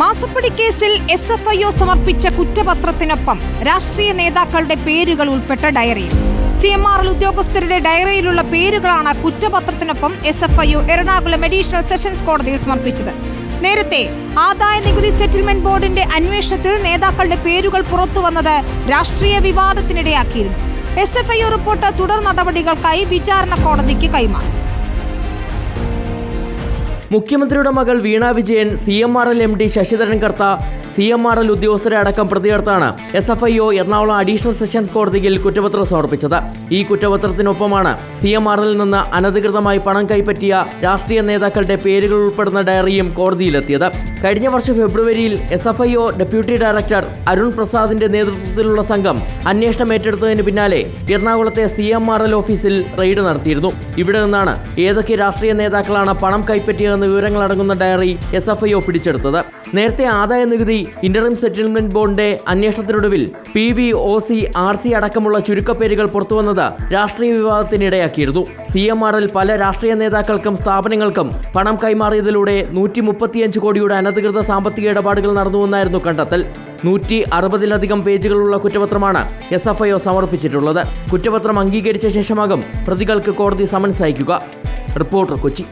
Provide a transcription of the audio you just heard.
മാസപ്പടി കേസിൽ S F I O സമർപ്പിച്ച കുറ്റപത്രത്തിനൊപ്പം രാഷ്ട്രീയ നേതാക്കളുടെ പേരുകൾ ഉൾപ്പെട്ട diary C M R L ഉദ്യോഗസ്ഥരുടെ ഡയറിയിലുള്ള പേരുകളാണ് കുറ്റപത്രത്തിനൊപ്പം S F I O Ernakulam additional sessions കോടതിയിൽ സമർപ്പിച്ചത്. നേരത്തെ ആദായ നികുതി സെറ്റിൽമെന്റ് ബോർഡിന്റെ അന്വേഷണത്തിൽ നേതാക്കളുടെ പേരുകൾ പുറത്തുവന്നത് രാഷ്ട്രീയ വിവാദത്തിനിടയാക്കിയിരുന്നു. എസ് എഫ് ഐ റിപ്പോർട്ട് തുടർ നടപടികൾക്കായി വിചാരണ കോടതിക്ക് കൈമാറി. മുഖ്യമന്ത്രിയുടെ മകൾ Veena Vijayan C M R L M D Sasidharan Kartha C M R L ഉദ്യോഗസ്ഥരെ അടക്കം പ്രതികർത്താണ് S F I O Ernakulam additional sessions കോടതിയിൽ കുറ്റപത്രം സമർപ്പിച്ചത്. ഈ കുറ്റപത്രത്തിനൊപ്പമാണ് സി എം ആർ എല്ലിൽ നിന്ന് അനധികൃതമായി പണം കൈപ്പറ്റിയ രാഷ്ട്രീയ നേതാക്കളുടെ പേരുകൾ ഉൾപ്പെടുന്ന ഡയറിയും കോടതിയിലെത്തിയത്. കഴിഞ്ഞ വർഷം ഫെബ്രുവരിയിൽ S F I O deputy director Arun പ്രസാദിന്റെ നേതൃത്വത്തിലുള്ള സംഘം അന്വേഷണം ഏറ്റെടുത്തതിന് പിന്നാലെ എറണാകുളത്തെ സി എം ആർ എൽ ഓഫീസിൽ റെയ്ഡ് നടത്തിയിരുന്നു. ഇവിടെ നിന്നാണ് ഏതൊക്കെ രാഷ്ട്രീയ നേതാക്കളാണ് പണം കൈപ്പറ്റിയതെന്ന വിവരങ്ങൾ അടങ്ങുന്ന diary S F I O പിടിച്ചെടുത്തത്. നേരത്തെ ആദായ നികുതി ഇന്ററിം സെറ്റിൽമെന്റ് ബോർഡിന്റെ അന്വേഷണത്തിനൊടുവിൽ P V O C R C അടക്കമുള്ള ചുരുക്കപ്പേരുകൾ പുറത്തുവന്നത് രാഷ്ട്രീയ വിവാദത്തിനിടയാക്കിയിരുന്നു സി എം ആർ എൽ പല രാഷ്ട്രീയ നേതാക്കൾക്കും സ്ഥാപനങ്ങൾക്കും പണം കൈമാറിയതിലൂടെ നൂറ്റി മുപ്പത്തിയഞ്ച് കോടിയുടെ അനധികൃത സാമ്പത്തിക ഇടപാടുകൾ നടന്നുവെന്നായിരുന്നു കണ്ടെത്തൽ. നൂറ്റി അറുപതിലധികം പേജുകളുള്ള കുറ്റപത്രമാണ് എസ് എഫ് ഐ സമർപ്പിച്ചിട്ടുള്ളത്. കുറ്റപത്രം അംഗീകരിച്ച ശേഷമാകും പ്രതികൾക്ക് കോടതി സമൻസ് അയക്കുക. റിപ്പോർട്ടർ കൊച്ചി.